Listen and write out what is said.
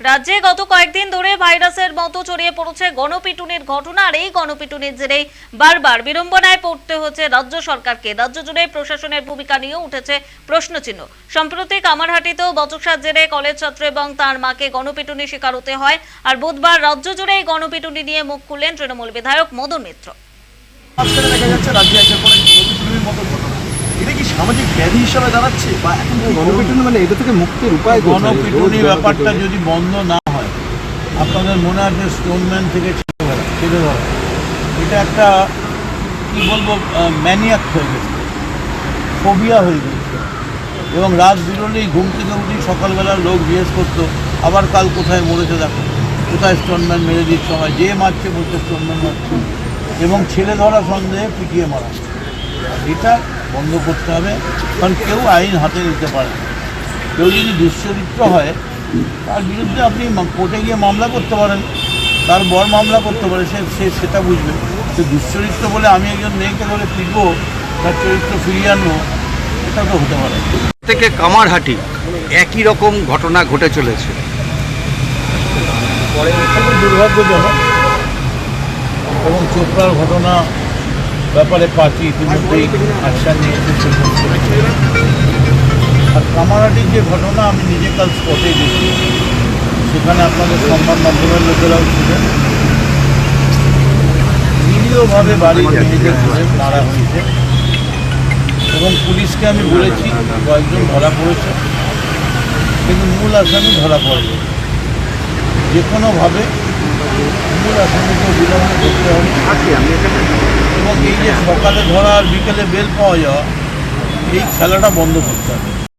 রাজ্যে গত কয়েকদিন ধরে ভাইরাসের মতো ছড়িয়ে পড়েছে গণপিটুনির ঘটনা, আর এই গণপিটুনির জেরেই বারবার বিড়ম্বনায় পড়তে হচ্ছে রাজ্য সরকারকে। রাজ্য জুড়ে প্রশাসনের ভূমিকা নিয়ে উঠেছে প্রশ্নচিহ্ন। সম্প্রতি কামারহাটিতেও বচসার জেরে কলেজ ছাত্র এবং তার মাকে গণপিটুনি শিকার হতে হয়, আর বুধবার রাজ্য জুড়ে এই গণপিটুনি নিয়ে মুখ খুললেন তৃণমূল বিধায়ক মদন মিত্র মাঝখানে দেখা যাচ্ছে রাজ্যে একের পর এক গণপিটুনির মতো ঘটনা এটা কি সামাজিক ব্যাধি হিসাবে দাঁড়াচ্ছে বা এখন গণপিটুনি মানে এটা থেকে মুক্তির উপায়? গণপিটুনি ব্যাপারটা যদি বন্ধ না হয় আপনাদের মনে আছে স্টোনম্যান থেকে ছেড়ে ধরা এটা একটা কি বলব ম্যানিয়াক হয়ে গেছে। ফোবিয়া হয়ে গেছে। এবং রাত বিরলেই ঘুম থেকে উঠি সকালবেলা লোক জিজ্ঞেস করতো আবার কাল কোথায় মরেছে দেখো? কোথায় স্টোনম্যান মেরে দিচ্ছে সময় যে মারছে বলছে স্টোনম্যান মারছে। এবং ছেলে ধরা সন্দেহে পিটিয়ে মারা। এটা বন্ধ করতে হবে কারণ কেউ আইন হাতে নিতে পারে কেউ যদি দুশ্চরিত্র হয় তার বিরুদ্ধে আপনি কোর্টে গিয়ে মামলা করতে পারেন তার বর মামলা করতে পারে সে সে সেটা বুঝবে। সে দুশ্চরিত্র বলে আমি একজন মেয়েকে ধরে পিটবো তার চরিত্র ফিরিয়ে আনব এটা তো হতে পারে। থেকে কামারহাটি একই রকম ঘটনা ঘটে চলেছে। দুর্ভাগ্যজনক এবং চোপড়ার ঘটনা ব্যাপারে পার্টি ইতিমধ্যেই অ্যাকশান নিয়েছে আর কামারাটির যে ঘটনা আমি নিজে কাল স্পটে গেছি সেখানে আপনাদের সংবাদ মাধ্যমের লোকেরাও ছিলেন। নিরীহভাবে বাড়ির মেয়েদের ধরে মারা হয়েছে। এবং পুলিশকে আমি বলেছি, কয়েকজন ধরা পড়েছে। কিন্তু মূল আসামি ধরা পড়েনি। যে কোনোভাবে মূল আসামিকে বিলম্ব করতে হবে। এবং এই যে সকালে ধরা আর বিকেলে বেল পাওয়া যাওয়া, এই খেলাটা বন্ধ করতে হবে।